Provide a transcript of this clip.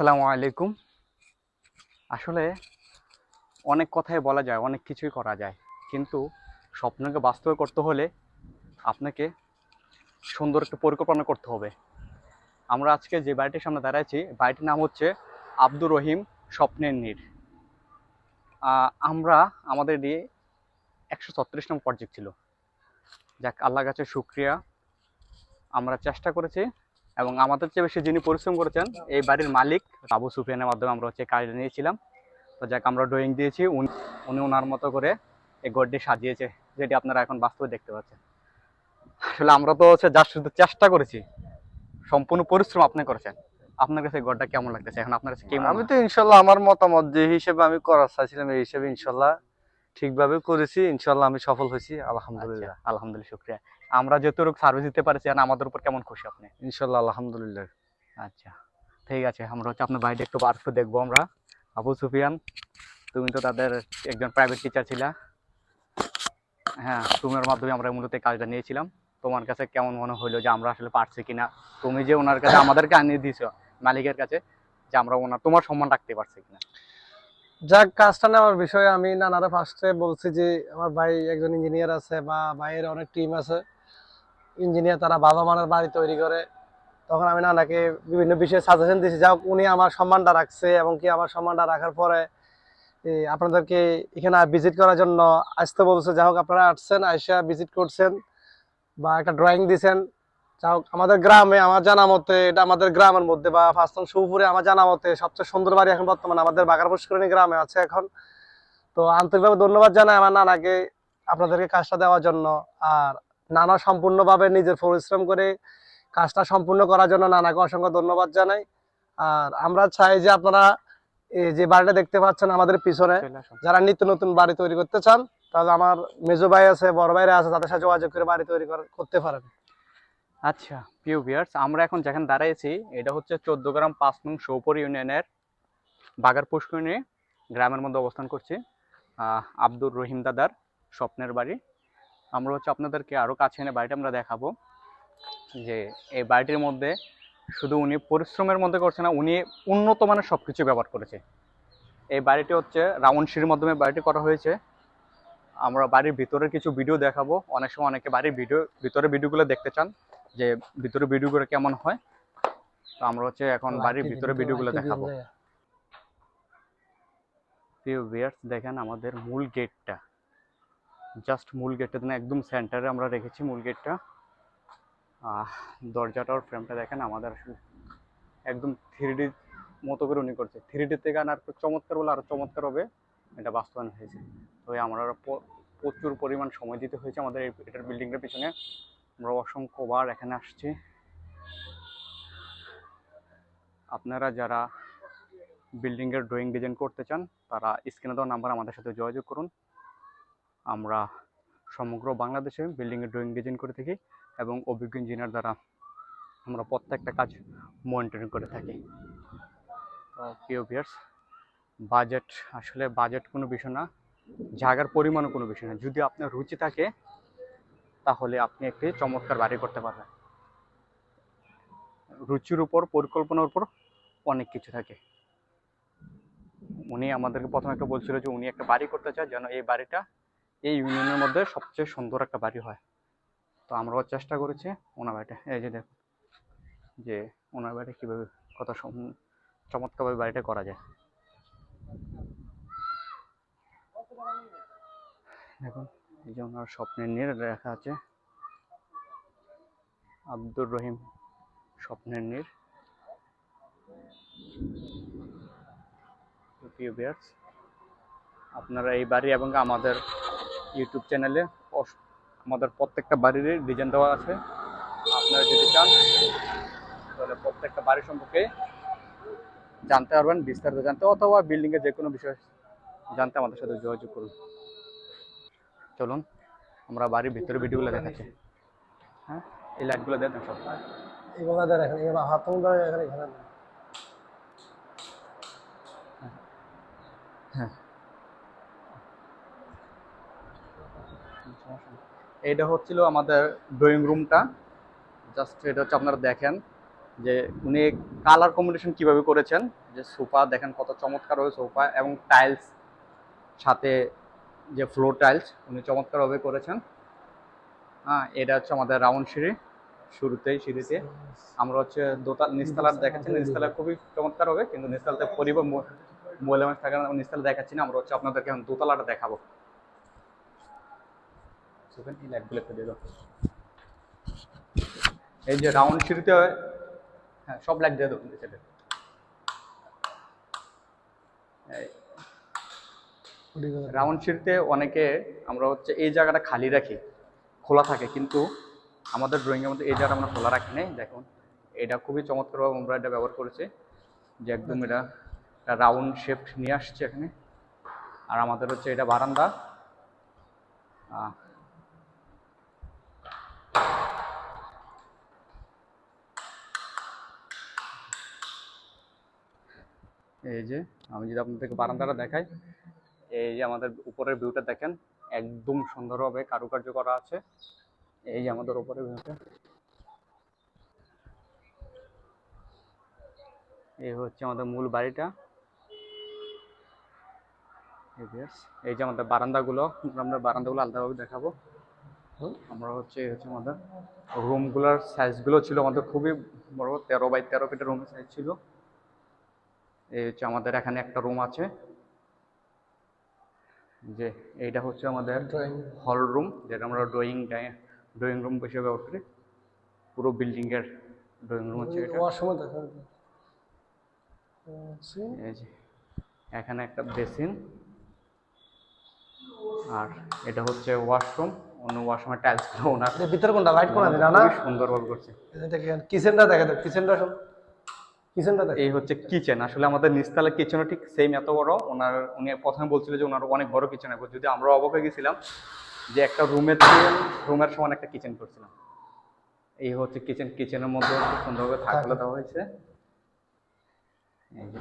আসসালামু আলাইকুম। আসলে অনেক কথাই বলা যায়, অনেক কিছুই করা যায়। কিন্তু স্বপ্নকে বাস্তবে করতে হলে আপনাকে সুন্দর একটা পরিকল্পনা করতে হবে। আমরা আজকে যে বাড়িটির সামনে দাঁড়াইছি বাড়িটির নাম হচ্ছে আব্দুর রহিম স্বপ্নের নীর। আমরা আমাদের দিয়ে একশো ছত্রিশ নম্বর প্রজেক্ট ছিল। যাক আল্লাহ কাছে শুক্রিয়া। আমরা চেষ্টা করেছি এবং আমাদের চেয়ে বেশি যিনি পরিশ্রম করেছেন এই বাড়ির মালিক আবু সুফিয়ানের মাধ্যমে আমরা হচ্ছে কাজটা নিয়েছিলাম। তো যাক আমরা ড্রয়িং দিয়েছি উনি উনি ওনার মতো করে এই গড়টি সাজিয়েছে যেটি আপনারা এখন বাস্তবে দেখতে পাচ্ছেন। আসলে আমরা তো হচ্ছে যার শুধু চেষ্টা করেছি সম্পূর্ণ পরিশ্রম আপনি করেছেন। আপনার কাছে গড়টা কেমন লাগতেছে? এখন আপনার কাছে আমি তো ইনশাল্লাহ আমার মতামত যে হিসেবে আমি করার চাইছিলাম এই হিসেবে ইনশাল্লাহ ঠিকভাবে করেছি ইনশাল্লাহ আমি সফল হয়েছি আলহামদুলিল্লাহ। আচ্ছা, আলহামদুলিল্লাহ শুক্রিয়া। আমরা যতটুকু সার্ভিস দিতে পারছি আর আমাদের উপর কেমন খুশি আপনি? ইনশাল্লাহ আলহামদুলিল্লাহ। আচ্ছা ঠিক আছে আমরা হচ্ছে আপনার বাড়িটা একটু বার দেখব আমরা। আবু সুফিয়ান তুমি তো তাদের একজন প্রাইভেট টিচার ছিলা। হ্যাঁ তোমার মাধ্যমে আমরা মূলত কাজটা নিয়েছিলাম। তোমার কাছে কেমন মনে হইল যে আমরা আসলে পারছি কিনা? তুমি যে ওনার কাছে আমাদেরকে আনিয়ে দিয়েছ মালিকের কাছে যে আমরা ওনার তোমার সম্মান রাখতে পারছি কিনা? যাক, কাজটা নেওয়ার বিষয়ে আমি নানারা ফার্স্টে বলছি যে, আমার ভাই একজন ইঞ্জিনিয়ার আছে বা ভাইয়ের অনেক টিম আছে। ইঞ্জিনিয়ার তারা ভালো মানের বাড়ি তৈরি করে। তখন আমি নানাকে বিভিন্ন বিষয়ে সাজেশন দিয়েছি হোক উনি আমার সম্মানটা রাখছে এবং কি আমার সম্মানটা রাখার পরে আপনাদেরকে এখানে ভিজিট করার জন্য আসতে বলছে। যাই হোক, আপনারা আসছেন, আইসা ভিজিট করছেন বা একটা ড্রয়িং দিয়েছেন আমাদের গ্রামে আমার জানা মতে এটা আমাদের গ্রামের মধ্যে বা ফার্স্টন সুপুরে আমার জানা মতে সবচেয়ে সুন্দর বাড়ি এখন বর্তমানে আমাদের বাগার পুষ্করণী গ্রামে আছে এখন। তো আন্তরিকভাবে ধন্যবাদ জানাই আমার নানাকে আপনাদেরকে কাজটা দেওয়ার জন্য। আর নানা সম্পূর্ণভাবে নিজের পরিশ্রম করে কাজটা সম্পূর্ণ করার জন্য নানাকে অসংখ্য ধন্যবাদ জানাই। আর আমরা চাই যে আপনারা এই যে বাড়িটা দেখতে পাচ্ছেন আমাদের পিছনে যারা নিত্য নতুন বাড়ি তৈরি করতে চান তাহলে আমার মেজো ভাই আছে বড় ভাইরা আছে তাদের সাথে যোগাযোগ করে বাড়ি তৈরি করতে পারেন। আচ্ছা প্রিয় ভিউয়ার্স আমরা এখন যেখানে দাঁড়াইছি, এটা হচ্ছে চোদ্দ গ্রাম পাঁচ নং সৌপর ইউনিয়নের বাগার পুষ্করিণী গ্রামের মধ্যে অবস্থান করছি আব্দুর রহিম দাদার স্বপ্নের বাড়ি। আমরা হচ্ছে আপনাদেরকে আরও কাছে এনে বাড়িটা আমরা দেখাবো, যে এই বাড়িটির মধ্যে শুধু উনি পরিশ্রমের মধ্যে করছে না, উনি উন্নত মানের সব কিছু ব্যবহার করেছে। এই বাড়িটি হচ্ছে রাউন্ড সিঁড়ির মাধ্যমে বাড়িটি করা হয়েছে। আমরা বাড়ির ভিতরের কিছু ভিডিও দেখাবো। অনেক সময় অনেকে বাড়ির ভিডিও ভিতরের ভিডিওগুলো দেখতে চান। যে ভিতরে ভিডিওগুলো কেমন হয় তো আমরা হচ্ছে এখন বাড়ির ভিতরে ভিডিওগুলো দেখাবো। প্রিয় ভিউয়ার্স দেখেন আমাদের মূল গেটটা জাস্ট মূল গেটটা একদম সেন্টারে আমরা রেখেছি মূল গেটটা দরজাটার ফ্রেমটা দেখেন আমাদের আসলে একদম থ্রি মতো করে উনি করছে। থ্রি ডি থেকে আর একটু চমৎকার বলে আরও চমৎকার হবে এটা বাস্তবায়ন হয়েছে। তো আমরা প্রচুর পরিমাণ সময় দিতে হয়েছে আমাদের এটার বিল্ডিংটার পিছনে। আমরা অসংখ্যবার এখানে আসছি। আপনারা যারা বিল্ডিংয়ের ড্রয়িং ডিজাইন করতে চান, তারা স্ক্রিনে দেওয়া নাম্বার আমাদের সাথে যোগাযোগ করুন। আমরা সমগ্র বাংলাদেশে বিল্ডিংয়ের ড্রয়িং ডিজাইন করে থাকি এবং অভিজ্ঞ ইঞ্জিনিয়ার দ্বারা আমরা প্রত্যেকটা কাজ মনিটরিং করে থাকি। বাজেট আসলে বাজেট কোনো বিষয় না, জায়গার পরিমাণও কোনো বিষয় না। যদি আপনার রুচি থাকে তাহলে আপনি একটি চমৎকার বাড়ি করতে পারবেন। রুচির উপর, পরিকল্পনার উপর অনেক কিছু থাকে। উনি আমাদেরকে প্রথমে একটা বলছিল যে উনি একটা বাড়ি করতে চায় যেন এই বাড়িটা এই ইউনিয়নের মধ্যে সবচেয়ে সুন্দর একটা বাড়ি হয়। তো আমরাও চেষ্টা করেছি ওনার বাড়িটা। এই যে দেখুন, যে ওনার বাড়িটা কীভাবে কত চমৎকারভাবে বাড়িটা করা যায়। দেখুন এই যে ওনার স্বপ্নের নিয়ে লেখা আছে। আব্দুর রহিম স্বপ্নের নীর। আপনারা এই বাড়ি এবং আমাদের ইউটিউব চ্যানেলে আমাদের প্রত্যেকটা বাড়ির ডিজাইন দেওয়া আছে। আপনারা যদি চান, তাহলে প্রত্যেকটা বাড়ি সম্পর্কে জানতে পারবেন, বিস্তারিত জানতে, অথবা বিল্ডিংয়ের যে কোনো বিষয় জানতে আমাদের সাথে যোগাযোগ করুন। চলুন আমরা বাড়ির ভিতরে ভিডিওগুলো দেখাচ্ছি। হ্যাঁ এই লাইটগুলো দেন সব এগুলো দেখেন এগুলো হাত এখানে এখানে এইটা হচ্ছিল আমাদের ড্রয়িং রুমটা জাস্ট এটা হচ্ছে আপনারা দেখেন যে উনি কালার কম্বিনেশন কীভাবে করেছেন। যে সোফা দেখেন কত চমৎকার হবে সোফা এবং টাইলস সাথে যে ফ্লোর টাইলস উনি চমৎকারভাবে করেছেন। হ্যাঁ এটা হচ্ছে আমাদের রাউন্ড সিঁড়ি শুরুতেই সিঁড়িতে। আমরা হচ্ছে দোতলা নিচতলার দেখাচ্ছি নিচতলা খুবই চমৎকার হবে কিন্তু নিচতলাতে পরিবার মহিলা মানুষ থাকে না নিচতলা দেখাচ্ছি না আমরা হচ্ছে আপনাদেরকে এখন দোতলাটা দেখাবো। এই যে রাউন্ড সিঁড়িতে হ্যাঁ সব লাইট দিয়ে দেবো নিচে রাউন্ড সিঁড়িতে অনেকে আমরা হচ্ছে এই জায়গাটা খালি রাখি খোলা থাকে কিন্তু আমাদের ড্রয়িংয়ের মধ্যে এই জায়গাটা আমরা খোলা রাখি নাই। দেখুন এটা খুবই চমৎকারভাবে আমরা এটা ব্যবহার করেছি যে একদম এটা রাউন্ড শেপ নিয়ে আসছে এখানে। আর আমাদের হচ্ছে এটা বারান্দা। এই যে আমি যদি আপনাদেরকে বারান্দাটা দেখাই এই যে আমাদের উপরের ভিউটা দেখেন, একদম সুন্দরভাবে কারুকার্য করা আছে। এই যে আমাদের উপরের ভিউটা এই হচ্ছে আমাদের মূল বাড়িটা। এই যে আমাদের বারান্দাগুলো, আমরা বারান্দাগুলো আলাদাভাবে দেখাবো। আমরা হচ্ছে, এই হচ্ছে আমাদের রুমগুলোর সাইজগুলো ছিল আমাদের খুবই বড়, তেরো বাই তেরো ফিটের রুমের সাইজ ছিল। এই হচ্ছে আমাদের এখানে একটা রুম আছে। যে এইটা হচ্ছে আমাদের হল রুম যেটা আমরা ড্রয়িং ড্রয়িং রুম হিসেবে ব্যবহার করি। পুরো বিল্ডিং এর ড্রয়িং রুম হচ্ছে এটা। ওয়াশরুমে এখানে একটা বেসিন আর এটা হচ্ছে ওয়াশরুম অন্য ওয়াশরুমের টাইলসগুলো ওনার। ভিতরে কোনটা? লাইট কোনা দিলা না? সুন্দরভাবে করছে। এটা কিচেনটা দেখে দাও কিচেনটা কিচেনটা এই হচ্ছে কিচেন। আসলে আমাদের নিচতলা কিচেনও ঠিক সেম এত বড়। ওনার উনি প্রথমে বলছিল যে ওনার অনেক বড় কিচেন হবে। যদি আমরা অবাক হয়ে গেছিলাম যে একটা রুমের রুমের সমান একটা কিচেন করছিলাম। এই হচ্ছে কিচেন। কিচেনের মধ্যে খুব সুন্দরভাবে থাকলে দেওয়া হয়েছে। এই যে